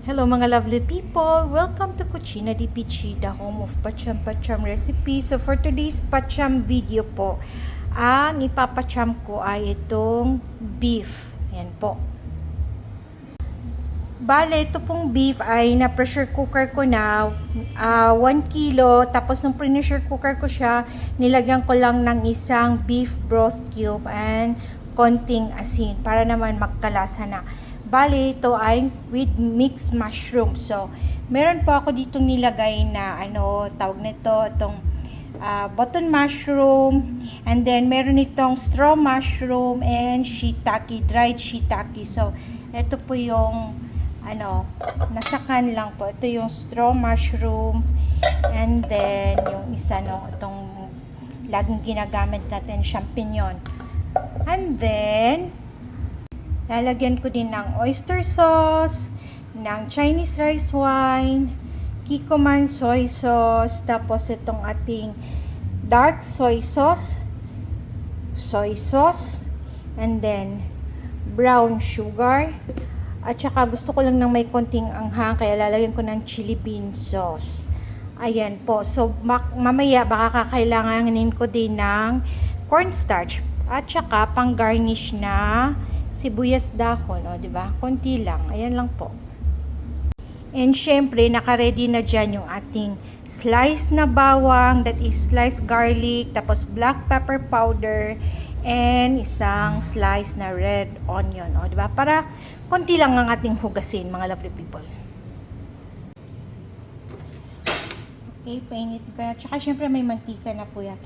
Hello mga lovely people! Welcome to Cucina di Pichi, the home of Pacham Pacham recipe. So for today's Pacham video po, ang ipapacham ko ay itong beef. Yan po. Bale, ito pong beef ay na pressure cooker ko na 1 kilo. Tapos nung pressure cooker ko siya, nilagyan ko lang ng isang beef broth cube and konting asin para naman magkalasa na. Bale, ito ay with mixed mushroom. So, meron po ako ditong nilagay na ano, tawag nito, itong uh, button mushroom, and then meron itong straw mushroom and shiitake, dried shiitake. So, ito po yung ano, nasakan lang po. Ito yung straw mushroom, and then yung isa no, itong laging ginagamit natin, champignon. And then, lalagyan ko din ng oyster sauce, ng Chinese rice wine, Kikoman soy sauce, tapos itong ating dark soy sauce, soy sauce, and then brown sugar, at saka gusto ko lang ng may konting anghang, kaya lalagyan ko ng chili bean sauce. Ayan po. So, mamaya baka kakailanganin ko din ng cornstarch at saka pang garnish na sibuyas dahon, o, di ba? Konti lang. Ayan lang po. And syempre, naka-ready na dyan yung ating sliced na bawang, that is sliced garlic, tapos black pepper powder, and isang slice na red onion, o, di ba? Para konti lang ang ating hugasin, mga lovely people. Okay, painit ko na. Tsaka syempre may mantika na po yan.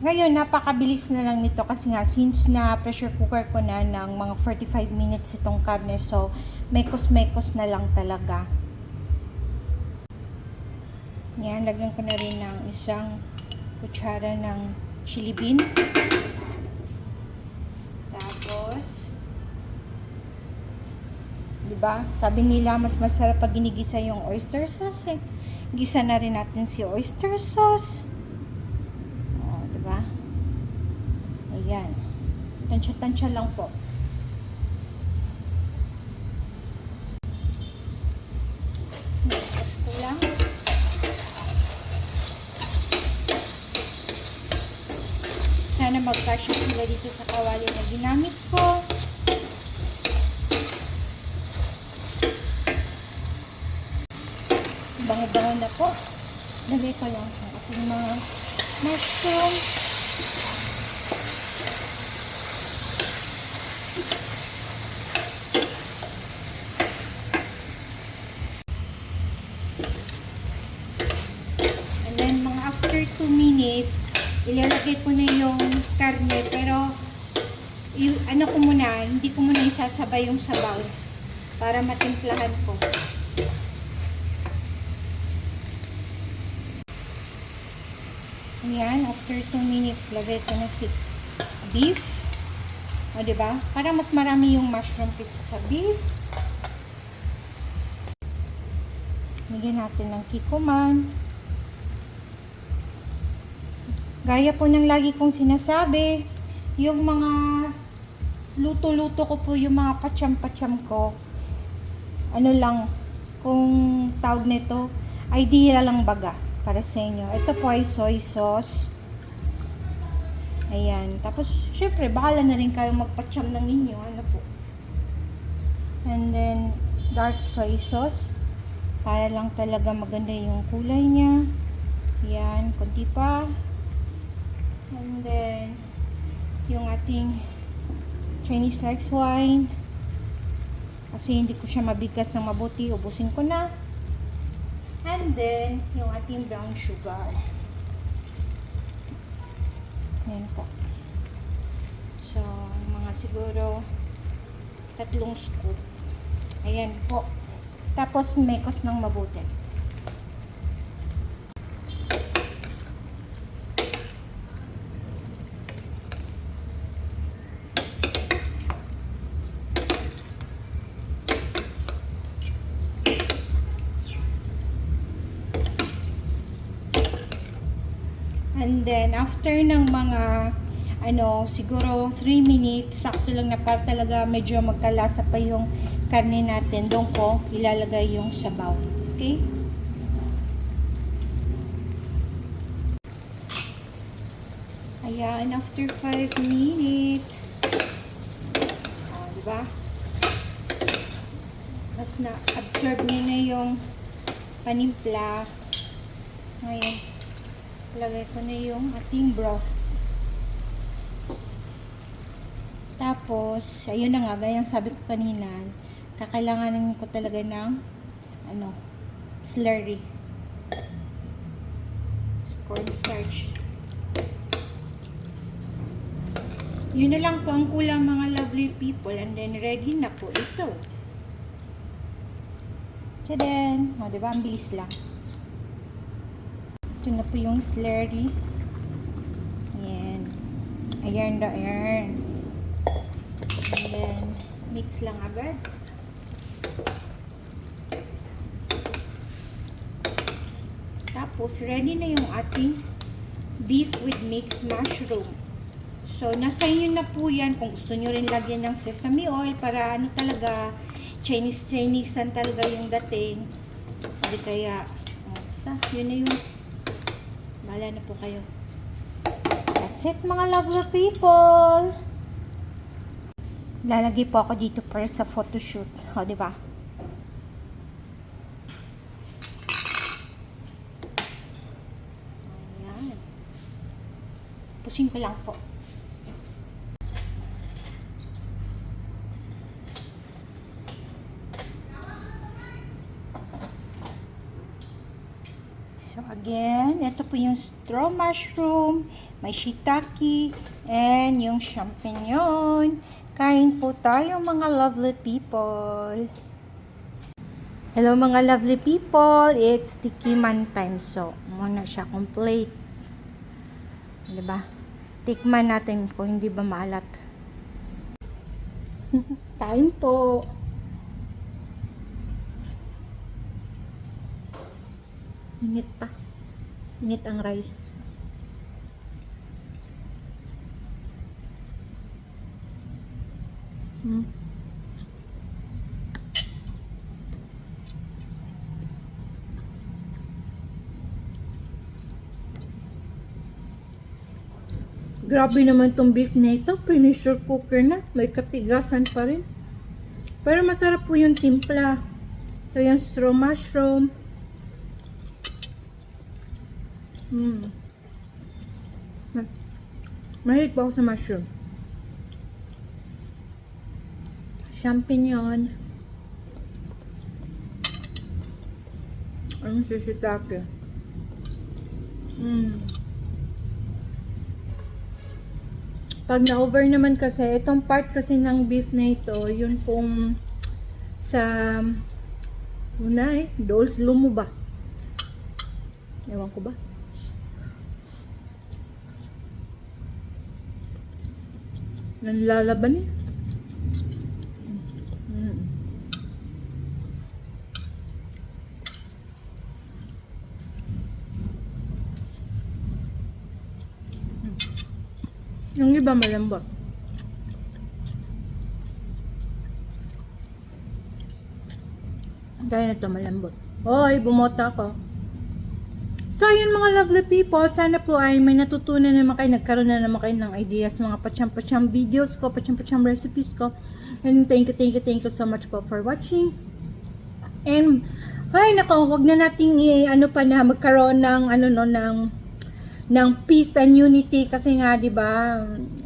Ngayon, napakabilis na lang nito kasi nga since na pressure cooker ko na ng mga 45 minutes itong karne. So, mekos-mekos na lang talaga. Yan, lagyan ko na rin ng isang kutsara ng chili bean. Tapos, di? Sabi nila mas masarap pag ginigisa yung oyster sauce eh. Gisa na rin natin si oyster sauce. Oh, di ba? Ayan. Tansya-tansya lang po. Sana magkasya sila dito sa kawali na ginamit ko. Bango-bango na po. Lagay ko lang ang ating mga mushroom. And then, mga after 2 minutes, ilalagay ko na yung karne. Pero, yung, ano ko muna, hindi ko muna isasabay yung sabaw para matimplahan ko. Ayan, after 2 minutes, lagay ko na si beef. O, diba? Para mas marami yung mushroom kaysa sa beef. Lagyan natin ng kikuman. Gaya po ng lagi kong sinasabi, yung mga luto-luto ko po, yung mga pacham-pacham ko, ano lang, kung tawag nito, idea lang baga para sa inyo. Ito po ay soy sauce. Ayan. Tapos, syempre, bahala na rin kayo magpacham ng inyo. Ano po. And then, dark soy sauce. Para lang talaga maganda yung kulay niya. Ayan. Kunti pa. And then, yung ating Chinese rice wine. Kasi hindi ko siya mabigas ng mabuti. Ubusin ko na. And then, yung ating brown sugar. Ayan po. So, mga siguro tatlong scoop. Ayan po. Tapos, mekos ng mabuti. And then, after ng mga, ano, siguro 3 minutes, sakto lang na para talaga medyo magkalasa pa yung karne natin. Doon ko ilalagay yung sabaw. Okay? Ayan, after 5 minutes. Oh, di ba? Mas na-absorb niya na yung panimpla. Ngayon, lagay ko na yung ating broth. Tapos, ayun na nga, gayang sabi ko kanina, kakailanganin ko talaga ng, ano, slurry. Cornstarch. Yun na lang po ang kulang mga lovely people and then ready na po ito. Tadaan! O, diba? Ang bilis lang. Ito na po yung slurry. Ayan. Ayan na, ayan. And then, mix lang agad. Tapos, ready na yung ating beef with mixed mushroom. So, nasa inyo na po yan kung gusto nyo rin lagyan ng sesame oil para ano talaga, Chinese-Chinese talaga yung dating. Hindi kaya, oh, basta, yun na yun. Bahala na po kayo. That's it mga lovely people. Lalagay po ako dito para sa photoshoot. O, di ba? Ayan. Pusin ko lang po. So again, ito po yung straw mushroom, may shiitake, and yung champignon. Kain po tayo mga lovely people. Hello mga lovely people, it's Tikiman time. So, muna siya complete. Diba? Tikman natin kung hindi ba maalat. Kain po. Init pa. Init ang rice. Hmm. Grabe naman tong beef na ito. Pressure cooker na. May katigasan pa rin. Pero masarap po yung timpla. Ito yung straw mushroom. Mm. Ma- Mahilig pa ako sa mushroom. Champignon. Ang sisitake. Mm. Pag na-over naman kasi, itong part kasi ng beef na ito, yun pong sa una eh, dolls lumo ba? Ewan ko ba? Nanlalaban eh. Mm. Yung iba malambot. Kaya na ito malambot. Hoy, bumota ako. So, yun mga lovely people, sana po ay may natutunan naman kayo, nagkaroon na naman kayo ng ideas, mga pacham-pacham videos ko, pacham-pacham recipes ko. And thank you, thank you, thank you so much po for watching. And, ay, nako, wag na nating i- ano pa na magkaroon ng, ano no, ng, ng peace and unity kasi nga, di ba,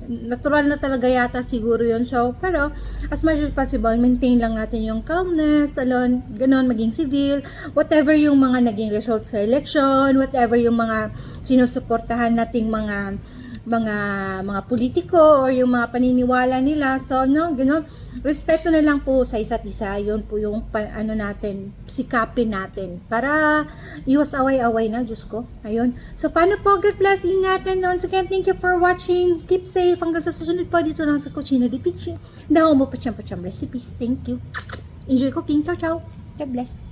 natural na talaga yata siguro yun. So, pero, as much as possible, maintain lang natin yung calmness, alon, ganon, maging civil, whatever yung mga naging result sa election, whatever yung mga sinusuportahan nating mga mga mga politiko or yung mga paniniwala nila. So, no, gano'n. Respeto na lang po sa isa't isa. Yun po yung ano natin, sikapin natin. Para iwas away-away na, Diyos ko. Ayun. So, paano po? God bless. Ingat. And once again, thank you for watching. Keep safe. Hanggang sa susunod po dito lang sa Cucina di Pichi. Dahil mo pa pacham recipes. Thank you. Enjoy cooking. Ciao, ciao. God bless.